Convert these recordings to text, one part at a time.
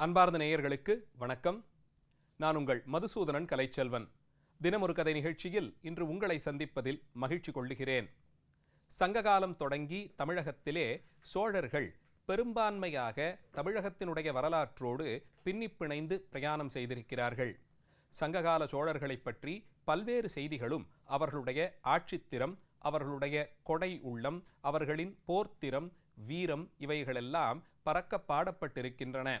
அன்பார்ந்த நேயர்களுக்கு வணக்கம். நான் உங்கள் மதுசூதனன் கலைச்செல்வன். தினமொரு கதை நிகழ்ச்சியில் இன்று உங்களை சந்திப்பதில் மகிழ்ச்சி கொள்ளுகிறேன். சங்ககாலம் தொடங்கி தமிழகத்திலே சோழர்கள் பெரும்பான்மையாக தமிழகத்தினுடைய வரலாற்றோடு பின்னிப் பிணைந்து பிரயாணம் செய்திருக்கிறார்கள். சங்ககால சோழர்களைப் பற்றி பல்வேறு செய்திகளும் அவர்களுடைய ஆட்சித்திறம் அவர்களுடைய கொடை உள்ளம் அவர்களின் போர்த்திறம் வீரம் இவைகளெல்லாம் பறக்க பாடப்பட்டிருக்கின்றன.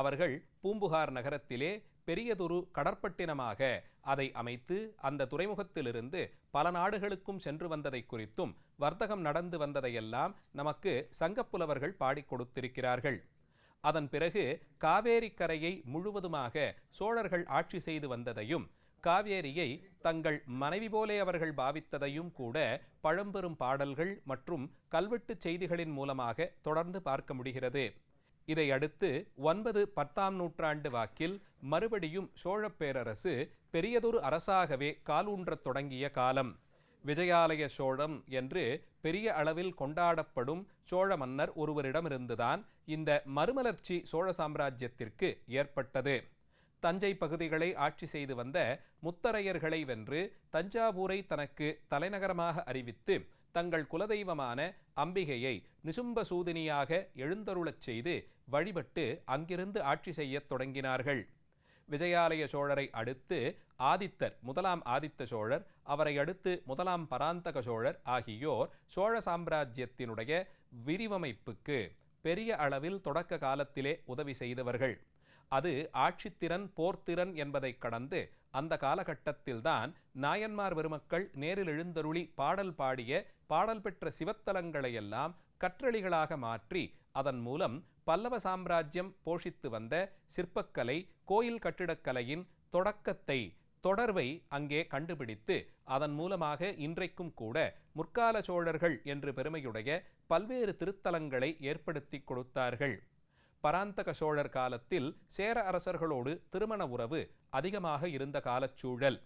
அவர்கள் பூம்புகார் நகரத்திலே பெரியதொரு கடற்பட்டினமாக அதை அமைத்து அந்த துறைமுகத்திலிருந்து பல நாடுகளுக்கும் சென்று வந்ததை குறித்தும் வர்த்தகம் நடந்து வந்ததையெல்லாம் நமக்கு சங்கப்புலவர்கள் பாடிக் கொடுத்திருக்கிறார்கள். அதன் பிறகு காவேரி கரையை முழுவதுமாக சோழர்கள் ஆட்சி செய்து வந்ததையும் காவேரியை தங்கள் மனைவி போலே அவர்கள் பாவித்ததையும் கூட பழம்பெரும் பாடல்கள் மற்றும் கல்வெட்டுச் செய்திகளின் மூலமாக தொடர்ந்து பார்க்க முடிகிறது. இதையடுத்து ஒன்பது பத்தாம் நூற்றாண்டு வாக்கில் மறுபடியும் சோழப் பேரரசு பெரியதொரு அரசாகவே காலூன்றத் தொடங்கிய காலம். விஜயாலய சோழம் என்று பெரிய அளவில் கொண்டாடப்படும் சோழ மன்னர் ஒருவரிடமிருந்துதான் இந்த மறுமலர்ச்சி சோழ சாம்ராஜ்யத்திற்கு ஏற்பட்டது. தஞ்சை பகுதிகளை ஆட்சி செய்து வந்த முத்தரையர்களை வென்று தஞ்சாவூரை தனக்கு தலைநகரமாக அறிவித்து தங்கள் குலதெய்வமான அம்பிகையை நிசும்பசூதினியாக எழுந்தருளச் செய்து வழிபட்டு அங்கிருந்து ஆட்சி செய்யத் தொடங்கினார்கள். விஜயாலய சோழரை அடுத்து ஆதித்தர் முதலாம் ஆதித்த சோழர் அவரை அடுத்து முதலாம் பராந்தக சோழர் ஆகியோர் சோழ சாம்ராஜ்யத்தினுடைய விரிவமைப்புக்கு பெரிய அளவில் தொடக்க காலத்திலே உதவி செய்தவர்கள். அது ஆட்சித்திறன் போர்த்திறன் என்பதை கடந்து அந்த காலகட்டத்தில்தான் நாயன்மார் பெருமக்கள் நேரில் எழுந்தருளி பாடல் பாடிய பாடல் பெற்ற சிவத்தலங்களையெல்லாம் கற்றளிகளாக மாற்றி அதன் மூலம் பல்லவ சாம்ராஜ்யம் போஷித்து வந்த சிற்பக்கலை கோயில் கட்டிடக்கலையின் தொடக்கத்தை தொடர்வை அங்கே கண்டுபிடித்து அதன் மூலமாக இன்றைக்கும் கூட முற்கால சோழர்கள் என்று பெருமையுடைய பல்வேறு திருத்தலங்களை ஏற்படுத்தி கொடுத்தார்கள். பராந்தக சோழர் காலத்தில் சேர அரசர்களோடு திருமண உறவு அதிகமாக இருந்த காலச்சூழல்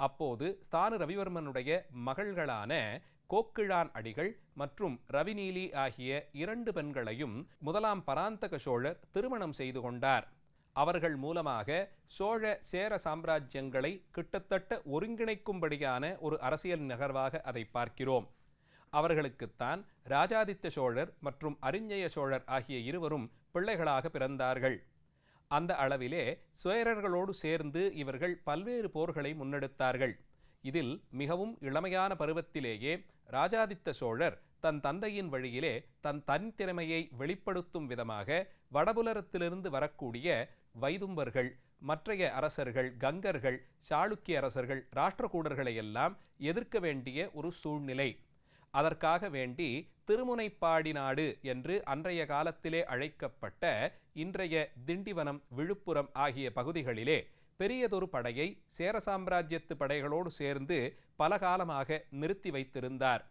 அப்போது ஸ்தானு ரவிவர்மனுடைய மகள்களான கோக்கிழான் அடிகள் மற்றும் ரவிநீலி ஆகிய இரண்டு பெண்களையும் முதலாம் பராந்தக சோழர் திருமணம் செய்து கொண்டார். அவர்கள் மூலமாக சோழ சேர சாம்ராஜ்யங்களை கிட்டத்தட்ட ஒருங்கிணைக்கும்படியான ஒரு அரசியல் நகர்வாக அதை பார்க்கிறோம். அவர்களுக்குத்தான் ராஜாதித்த சோழர் மற்றும் அரிஞ்சய சோழர் ஆகிய இருவரும் பிள்ளைகளாக பிறந்தார்கள். அந்த அளவிலே சுயரர்களோடு சேர்ந்து இவர்கள் பல்வேறு போர்களை முன்னெடுத்தார்கள். இதில் மிகவும் இளமையான பருவத்திலேயே ராஜாதித்த சோழர் தன் தந்தையின் வழியிலே தன் தனித்திறமையை வெளிப்படுத்தும் விதமாக வடபுலரத்திலிருந்து வரக்கூடிய வைதும்பர்கள் மற்றைய அரசர்கள் கங்கர்கள் சாளுக்கிய அரசர்கள் ராஷ்டிரகூடர்களை எல்லாம் எதிர்க்க வேண்டிய ஒரு சூழ்நிலை. அதற்காக வேண்டி திருமுனைப்பாடி நாடு என்று அன்றைய காலத்திலே அழைக்கப்பட்ட இன்றைய திண்டிவனம் விழுப்புரம் ஆகிய பகுதிகளிலே பெரியதொரு படையை சேர சாம்ராஜ்யத்து படைகளோடு சேர்ந்து பல காலமாக நிறுத்தி வைத்திருந்தார்.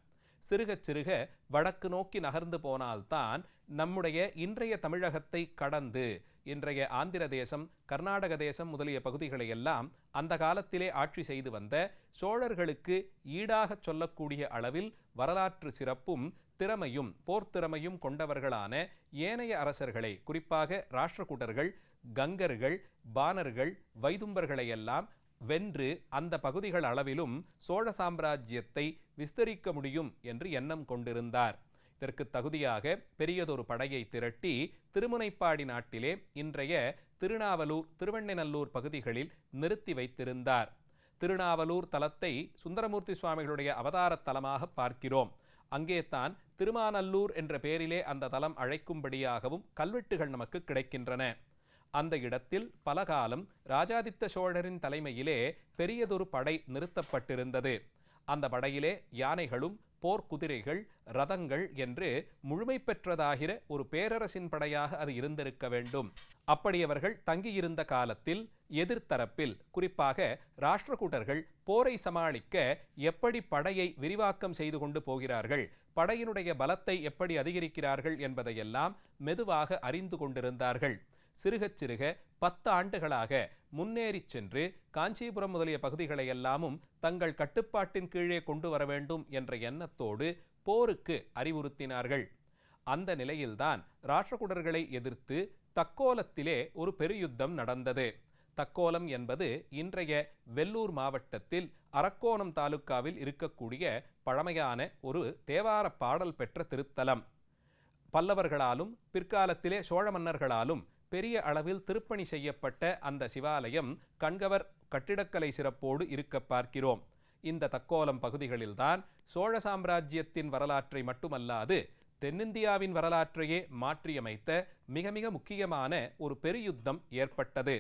சிறுக சிறுக வடக்கு நோக்கி நகர்ந்து போனால்தான் நம்முடைய இன்றைய தமிழகத்தை கடந்து இன்றைய ஆந்திர தேசம் கர்நாடக தேசம் முதலிய பகுதிகளை எல்லாம் அந்த காலத்திலே ஆட்சி செய்து வந்த சோழர்களுக்கு ஈடாக சொல்லக்கூடிய அளவில் வரலாற்று சிறப்பும் திறமையும் போர்த்திறமையும் கொண்டவர்களான ஏனைய அரசர்களை குறிப்பாக ராஷ்டிரகூட்டர்கள் கங்கர்கள் பானர்கள் வைதும்பர்களையெல்லாம் வென்று அந்த பகுதிகள் அளவிலும் சோழ சாம்ராஜ்யத்தை விஸ்தரிக்க முடியும் என்று எண்ணம் கொண்டிருந்தார். இதற்கு தகுதியாக பெரியதொரு படையை திரட்டி திருமுனைப்பாடி நாட்டிலே இன்றைய திருநாவலூர் திருவண்ணநல்லூர் பகுதிகளில் நிறுத்தி வைத்திருந்தார். திருநாவலூர் தலத்தை சுந்தரமூர்த்தி சுவாமிகளுடைய அவதார தலமாக பார்க்கிறோம். அங்கே தான் திருமாநல்லூர் என்ற பெயரிலே அந்த தலம் அழைக்கும்படியாகவும் கல்வெட்டுகள் நமக்கு கிடைக்கின்றன. அந்த இடத்தில் பல காலம் ராஜாதித்த சோழரின் தலைமையிலே பெரியதொரு படை நிறுத்தப்பட்டிருந்தது. அந்த படையிலே யானைகளும் போர்க்குதிரைகள் ரதங்கள் என்று முழுமை பெற்றதாகிற ஒரு பேரரசின் படையாக அது இருந்திருக்க வேண்டும். அப்படி அவர்கள் தங்கியிருந்த காலத்தில் எதிர்த்தரப்பில் குறிப்பாக ராஷ்டிரகூட்டர்கள் போரை சமாளிக்க எப்படி படையை விரிவாக்கம் செய்து கொண்டு போகிறார்கள் படையினுடைய பலத்தை எப்படி அதிகரிக்கிறார்கள் என்பதையெல்லாம் மெதுவாக அறிந்து கொண்டிருந்தார்கள். சிறுகச் சிறுக பத்து ஆண்டுகளாக முன்னேறிச் சென்று காஞ்சிபுரம் முதலிய பகுதிகளை எல்லாமும் தங்கள் கட்டுப்பாட்டின் கீழே கொண்டு வர வேண்டும் என்ற எண்ணத்தோடு போருக்கு அறிவுறுத்தினார்கள். அந்த நிலையில்தான் ராஷ்டிரகுடர்களை எதிர்த்து தக்கோலத்திலே ஒரு பெருயுத்தம் நடந்தது. தக்கோலம் என்பது இன்றைய வெல்லூர் மாவட்டத்தில் அரக்கோணம் தாலுக்காவில் இருக்கக்கூடிய பழமையான ஒரு தேவார பாடல் பெற்ற திருத்தலம். பல்லவர்களாலும் பிற்காலத்திலே சோழ மன்னர்களாலும் பெரிய அளவில் திருப்பணி செய்யப்பட்ட அந்த சிவாலயம் கண்கவர் கட்டிடக்கலை சிறப்போடு இருக்க பார்க்கிறோம். இந்த தக்கோலம் பகுதிகளில்தான் சோழ சாம்ராஜ்யத்தின் வரலாற்றை மட்டுமல்லாது தென்னிந்தியாவின் வரலாற்றையே மாற்றியமைத்த மிக மிக முக்கியமான ஒரு பெருயுத்தம் ஏற்பட்டது.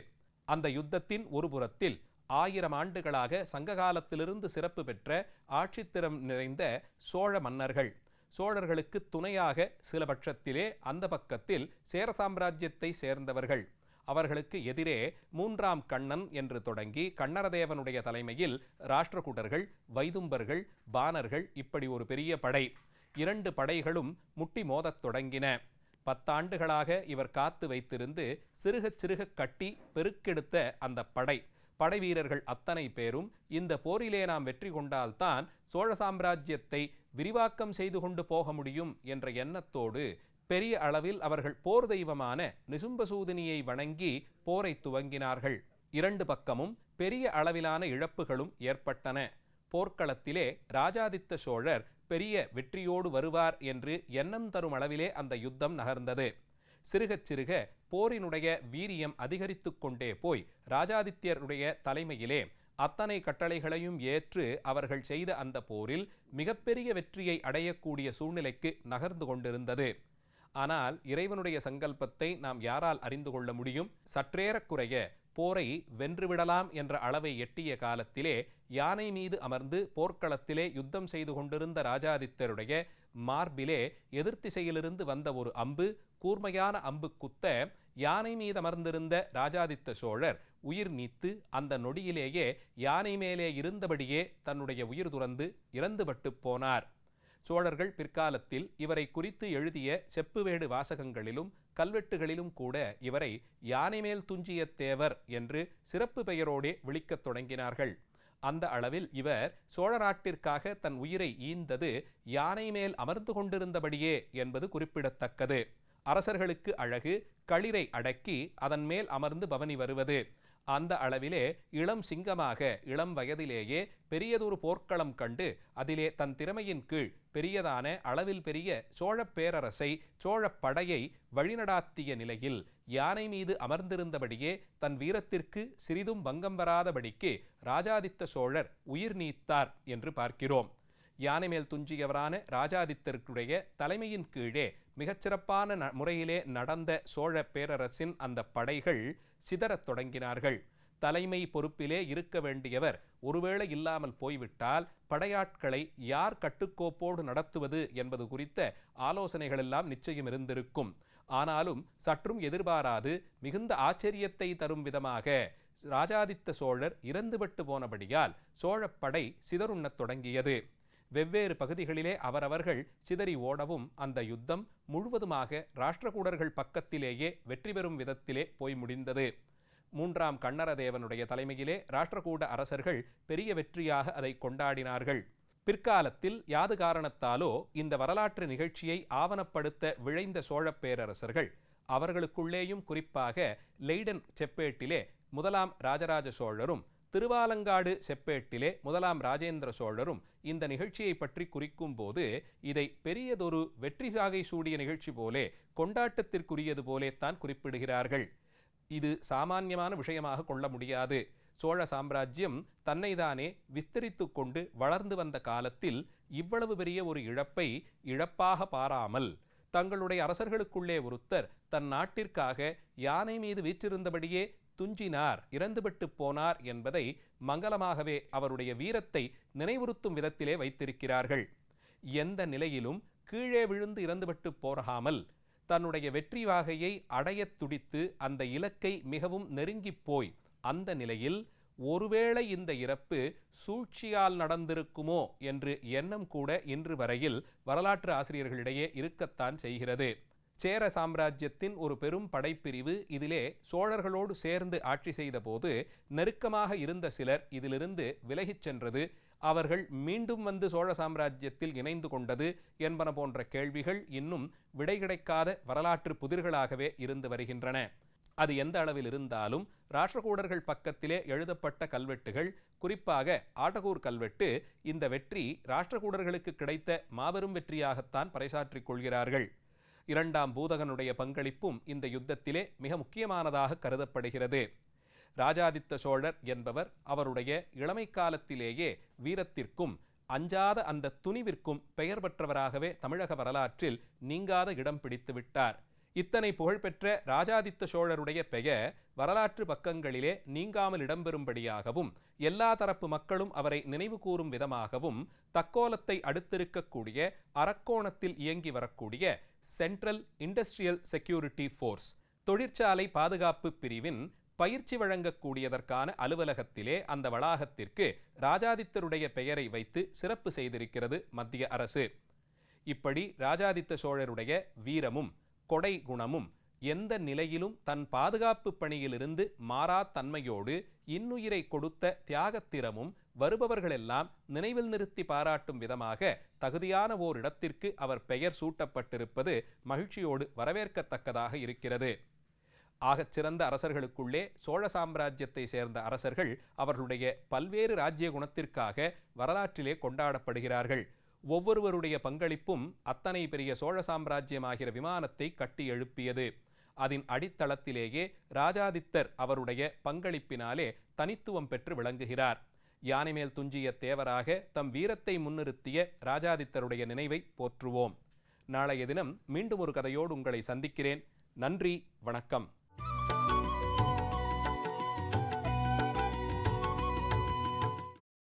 அந்த யுத்தத்தின் ஒரு புறத்தில் ஆயிரம் ஆண்டுகளாக சங்ககாலத்திலிருந்து சிறப்பு பெற்ற ஆட்சித்திறம் நிறைந்த சோழ மன்னர்கள் சோழர்களுக்கு துணையாக சில பட்சத்திலே அந்த பக்கத்தில் சேர சாம்ராஜ்யத்தை சேர்ந்தவர்கள். அவர்களுக்கு எதிரே மூன்றாம் கண்ணன் என்று தொடங்கி கண்ணரதேவனுடைய தலைமையில் ராஷ்டிரகூடர்கள் வைதும்பர்கள் பாணர்கள் இப்படி ஒரு பெரிய படை. இரண்டு படைகளும் முட்டி மோதத் தொடங்கின. பத்தாண்டுகளாக இவர் காத்து வைத்திருந்து சிறுகச் சிறுக கட்டி பெருக்கெடுத்த அந்த படை. படை வீரர்கள் அத்தனை பேரும் இந்த போரிலே நாம் வெற்றி கொண்டால்தான் சோழ சாம்ராஜ்யத்தை விரிவாக்கம் செய்து கொண்டு போக முடியும் என்ற எண்ணத்தோடு பெரிய அளவில் அவர்கள் போர் தெய்வமான நிசும்பசூதினியை வணங்கி போரை துவங்கினார்கள். இரண்டு பக்கமும் பெரிய அளவிலான இழப்புகளும் ஏற்பட்டன. போர்க்களத்திலே ராஜாதித்த சோழர் பெரிய வெற்றியோடு வருவார் என்று எண்ணம் தரும் அளவிலே அந்த யுத்தம் நகர்ந்தது. சிறுகச் சிறுக போரினுடைய வீரியம் அதிகரித்து கொண்டே போய் ராஜாதித்யருடைய தலைமையிலே அத்தனை கட்டளைகளையும் ஏற்று அவர்கள் செய்த அந்த போரில் மிகப்பெரிய வெற்றியை அடையக்கூடிய சூழ்நிலைக்கு நகர்ந்து கொண்டிருந்தது. ஆனால் இறைவனுடைய சங்கல்பத்தை நாம் யாரால் அறிந்து கொள்ள முடியும்? சற்றேறக்குறைய போரை வென்றுவிடலாம் என்ற அளவை எட்டிய காலத்திலே யானை மீது அமர்ந்து போர்க்களத்திலே யுத்தம் செய்து கொண்டிருந்த ராஜாதித்தருடைய மார்பிலே எதிர்த்திசையிலிருந்து வந்த ஒரு அம்பு கூர்மையான அம்பு குத்த யானை மீது அமர்ந்திருந்த ராஜாதித்த சோழர் உயிர் நீத்து அந்த நொடியிலேயே யானை மேலே இருந்தபடியே தன்னுடைய உயிர் துறந்து இறந்துபட்டு போனார். சோழர்கள் பிற்காலத்தில் இவரை குறித்து எழுதிய செப்புவேடு வாசகங்களிலும் கல்வெட்டுகளிலும் கூட இவரை யானை மேல் துஞ்சிய தேவர் என்று சிறப்பு பெயரோடே விழிக்கத் தொடங்கினார்கள். அந்த அளவில் இவர் சோழ நாட்டிற்காக தன் உயிரை ஈந்தது யானை மேல் அமர்ந்து கொண்டிருந்தபடியே என்பது குறிப்பிடத்தக்கது. அரசர்களுக்கு அழகு களிரை அடக்கி அதன் மேல் அமர்ந்து பவனி வருவது அந்த அளவிலே இளம் சிங்கமாக இளம் வயதிலேயே பெரியதொரு போர்க்களம் கண்டு அதிலே தன் திறமையின் கீழ் பெரியதான அளவில் பெரிய சோழப் பேரரசை சோழப் படையை வழிநடாத்திய நிலையில் யானை மீது அமர்ந்திருந்தபடியே தன் வீரத்திற்கு சிறிதும் பங்கம் வராதபடிக்கு ராஜாதித்த சோழர் உயிர் நீத்தார் என்று பார்க்கிறோம். யானை மேல் துஞ்சியவரான ராஜாதித்தருடைய தலைமையின் கீழே மிகச்சிறப்பான ந முறையிலே நடந்த சோழ பேரரசின் அந்த படைகள் சிதறத் தொடங்கினார்கள். தலைமை பொறுப்பிலே இருக்க வேண்டியவர் ஒருவேளை இல்லாமல் போய்விட்டால் படையாட்களை யார் கட்டுக்கோப்போடு நடத்துவது என்பது குறித்த ஆலோசனைகளெல்லாம் நிச்சயம் இருந்திருக்கும். ஆனாலும் சற்றும் எதிர்பாராது மிகுந்த ஆச்சரியத்தை தரும் விதமாக ராஜாதித்த சோழர் இறந்துவிட்டு போனபடியால் சோழப்படை சிதறுண்ணத் தொடங்கியது. வெவ்வேறு பகுதிகளிலே அவரவர்கள் சிதறி ஓடவும் அந்த யுத்தம் முழுவதுமாக ராஷ்டிரகூடர்கள் பக்கத்திலேயே வெற்றி பெறும் விதத்திலே போய் முடிந்தது. மூன்றாம் கண்ணரதேவனுடைய தலைமையிலே ராஷ்டிரகூட அரசர்கள் பெரிய வெற்றியாக அதை கொண்டாடினார்கள். பிற்காலத்தில் யாது காரணத்தாலோ இந்த வரலாற்று நிகழ்ச்சியை ஆவணப்படுத்த விழைந்த சோழப் பேரரசர்கள் அவர்களுக்குள்ளேயும் குறிப்பாக லெய்டன் செப்பேட்டிலே முதலாம் ராஜராஜ சோழரும் திருவாலங்காடு செப்பேட்டிலே முதலாம் ராஜேந்திர சோழரும் இந்த நிகழ்ச்சியை பற்றி குறிக்கும் போது இதை பெரியதொரு வெற்றி சாகை சூடிய நிகழ்ச்சி போலே கொண்டாட்டத்திற்குரியது போலே தான் குறிப்பிடுகிறார்கள். இது சாமானியமான விஷயமாக கொள்ள முடியாது. சோழ சாம்ராஜ்யம் தன்னைதானே விஸ்தரித்து கொண்டு வளர்ந்து வந்த காலத்தில் இவ்வளவு பெரிய ஒரு இழப்பை இழப்பாக பாராமல் தங்களுடைய அரசர்களுக்குள்ளே ஒருத்தர் தன் நாட்டிற்காக யானை மீது வீற்றிருந்தபடியே துஞ்சினார் இறந்துபட்டு போனார் என்பதை மங்களமாகவே அவருடைய வீரத்தை நினைவுறுத்தும் விதத்திலே வைத்திருக்கிறார்கள். எந்த நிலையிலும் கீழே விழுந்து இறந்துபட்டு போகாமல் தன்னுடைய வெற்றி வாகையை அடையத் துடித்து அந்த இலக்கை மிகவும் நெருங்கிப் போய் அந்த நிலையில் ஒருவேளை இந்த இறப்பு சூழ்ச்சியால் நடந்திருக்குமோ என்று எண்ணம் கூட இன்று வரையில் வரலாற்று ஆசிரியர்களிடையே இருக்கத்தான் செய்கிறது. சேர சாம்ராஜ்யத்தின் ஒரு பெரும் படைப்பிரிவு இதிலே சோழர்களோடு சேர்ந்து ஆட்சி செய்தபோது நெருக்கமாக இருந்த சிலர் இதிலிருந்து விலகிச் சென்றது. அவர்கள் மீண்டும் வந்து சோழ சாம்ராஜ்யத்தில் இணைந்து கொண்டது என்பன போன்ற கேள்விகள் இன்னும் விடை கிடைக்காத வரலாற்று புதிர்களாகவே இருந்து வருகின்றன. அது எந்த அளவில் இருந்தாலும் ராஷ்டிரகூடர்கள் பக்கத்திலே எழுதப்பட்ட கல்வெட்டுகள் குறிப்பாக ஆட்டகூர் கல்வெட்டு இந்த வெற்றி ராஷ்டிரகூடர்களுக்கு கிடைத்த மாபெரும் வெற்றியாகத்தான் பறைசாற்றிக் கொள்கிறார்கள். இரண்டாம் பூதகனுடைய பங்களிப்பும் இந்த யுத்தத்திலே மிக முக்கியமானதாக கருதப்படுகிறது. ராஜாதித்த சோழர் என்பவர் அவருடைய இளமை காலத்திலேயே வீரத்திற்கும் அஞ்சாத அந்த துணிவிற்கும் பெயர் பெற்றவராகவே தமிழக வரலாற்றில் நீங்காத இடம் பிடித்து விட்டார். இத்தனை புகழ்பெற்ற ராஜாதித்த சோழருடைய பெயர் வரலாற்று பக்கங்களிலே நீங்காமல் இடம்பெறும்படியாகவும் எல்லா தரப்பு மக்களும் அவரை நினைவு கூறும் விதமாகவும் தக்கோலத்தை அடுத்திருக்கக்கூடிய அரக்கோணத்தில் இயங்கி வரக்கூடிய சென்ட்ரல் இண்டஸ்ட்ரியல் செக்யூரிட்டி ஃபோர்ஸ் தொழிற்சாலை பாதுகாப்பு பிரிவின் பயிற்சி வழங்கக்கூடியதற்கான அலுவலகத்திலே அந்த வளாகத்திற்கு ராஜாதித்தருடைய பெயரை வைத்து சிறப்பு செய்திருக்கிறது மத்திய அரசு. இப்படி ராஜாதித்த சோழருடைய வீரமும் கொடை குணமும் எந்த நிலையிலும் தன் பாதுகாப்பு பணியிலிருந்து மாறா தன்மையோடு இன்னுயிரை கொடுத்த தியாகத்திறமும் வருபவர்களெல்லாம் நினைவில் நிறுத்தி பாராட்டும் விதமாக தகுதியான ஓர் இடத்திற்கு அவர் பெயர் சூட்டப்பட்டிருப்பது மகிழ்ச்சியோடு வரவேற்கத்தக்கதாக இருக்கிறது. ஆகச் சிறந்த அரசர்களுக்குள்ளே சோழ சாம்ராஜ்யத்தை சேர்ந்த அரசர்கள் அவர்களுடைய பல்வேறு ராஜ்ய குணத்திற்காக வரலாற்றிலே கொண்டாடப்படுகிறார்கள். ஒவ்வொருவருடைய பங்களிப்பும் அத்தனை பெரிய சோழ சாம்ராஜ்யமாகிற விமானத்தை கட்டி எழுப்பியது. அதன் அடித்தளத்திலேயே ராஜாதித்தர் அவருடைய பங்களிப்பினாலே தனித்துவம் பெற்று விளங்குகிறார். யானை மேல் துஞ்சிய தேவராக தம் வீரத்தை முன்னிறுத்திய ராஜாதித்தருடைய நினைவை போற்றுவோம். நாளைய தினம் மீண்டும் ஒரு கதையோடு உங்களை சந்திக்கிறேன். நன்றி வணக்கம்.